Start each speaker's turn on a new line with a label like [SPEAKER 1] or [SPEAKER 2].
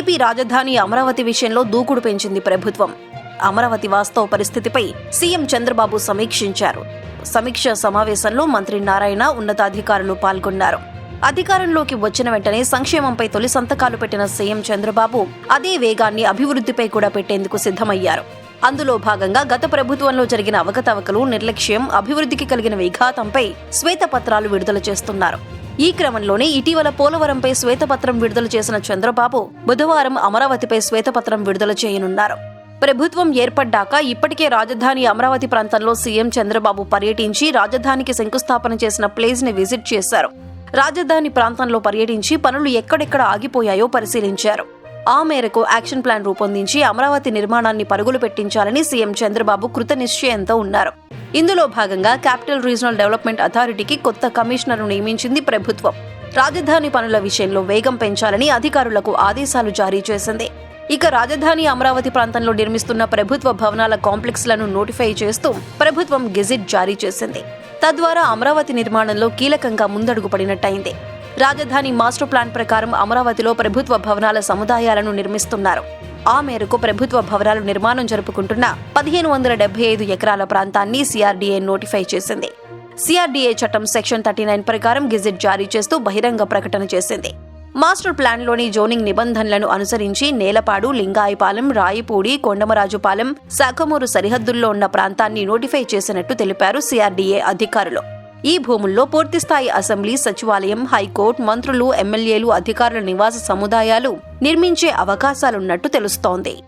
[SPEAKER 1] AP రాజధాని అమరావతి విషయంలో దూకుడు పెంచింది ప్రభుత్వం. అమరావతి వాస్తవ పరిస్థితిపై సీఎం చంద్రబాబు సమీక్షించారు. సమీక్ష సమావేశంలో మంత్రి నారాయణ ఉన్నతాధికారులు పాల్గొన్నారు. అధికారంలోకి వచ్చిన వెంటనే సంక్షేమంపై తొలి సంతకాలు పెట్టిన సీఎం చంద్రబాబు అదే వేగాన్ని అభివృద్ధిపై కూడా పెట్టేందుకు సిద్ధమయ్యారు. అందులో భాగంగా గత ప్రభుత్వంలో జరిగిన అవకతవకలు నిర్లక్ష్యం అభివృద్ధికి కలిగిన విఘాతంపై శ్వేతపత్రాలు విడుదల చేస్తున్నారు. ఈ క్రమంలోనే ఇటీవల పోలవరంపై శ్వేతపత్రం విడుదల చేసిన చంద్రబాబు బుధవారం అమరావతిపై శ్వేతపత్రం విడుదల చేయనున్నారు. ప్రభుత్వం ఏర్పడ్డాక ఇప్పటికే రాజధాని అమరావతి ప్రాంతంలో సీఎం చంద్రబాబు పర్యటించి రాజధానికి శంకుస్థాపన చేసిన ప్లేస్ని విజిట్ చేశారు. రాజధాని ప్రాంతంలో పర్యటించి పనులు ఎక్కడెక్కడ ఆగిపోయాయో పరిశీలించారు. ఆ మేరకు యాక్షన్ ప్లాన్ రూపొందించి అమరావతి నిర్మాణాన్ని పరుగులు పెట్టించాలని సీఎం చంద్రబాబు కృత నిశ్చయంతో ఉన్నారు. ఇందులో భాగంగా క్యాపిటల్ రీజనల్ డెవలప్మెంట్ అథారిటీకి కొత్త కమిషనర్ను నియమించింది ప్రభుత్వం. రాజధాని పనుల విషయంలో వేగం పెంచాలని అధికారులకు ఆదేశాలు జారీ చేసింది. ఇక రాజధాని అమరావతి ప్రాంతంలో నిర్మిస్తున్న ప్రభుత్వ భవనాల కాంప్లెక్స్లను నోటిఫై చేస్తూ ప్రభుత్వం గెజిట్ జారీ చేసింది. తద్వారా అమరావతి నిర్మాణంలో కీలకంగా ముందడుగు పడినట్టయింది. రాజధాని మాస్టర్ ప్లాన్ ప్రకారం అమరావతిలో ప్రభుత్వ భవనాల సముదాయాలను నిర్మిస్తున్నారు. ఆ మేరకు ప్రభుత్వ భవనాలు నిర్మాణం జరుపుకుంటున్న పదిహేను వందల డెబ్బై ఐదు ఎకరాల ప్రాంతాన్ని సిఆర్డీఏ నోటిఫై చేసింది. సిఆర్డీఏ చట్టం సెక్షన్ థర్టీ నైన్ ప్రకారం గెజిట్ జారీ చేస్తూ బహిరంగ ప్రకటన చేసింది. మాస్టర్ ప్లాన్లోని జోనింగ్ నిబంధనలను అనుసరించి నేలపాడు లింగాయపాలెం రాయిపూడి కొండమరాజుపాలెం శాఖమూరు సరిహద్దుల్లో ఉన్న ప్రాంతాన్ని నోటిఫై చేసినట్టు తెలిపారు సిఆర్డీఏ అధికారులు. ఈ భూముల్లో పూర్తిస్థాయి అసెంబ్లీ సచివాలయం హైకోర్టు మంత్రులు ఎమ్మెల్యేలు అధికారుల నివాస సముదాయాలు నిర్మించే అవకాశాలున్నట్టు తెలుస్తోంది.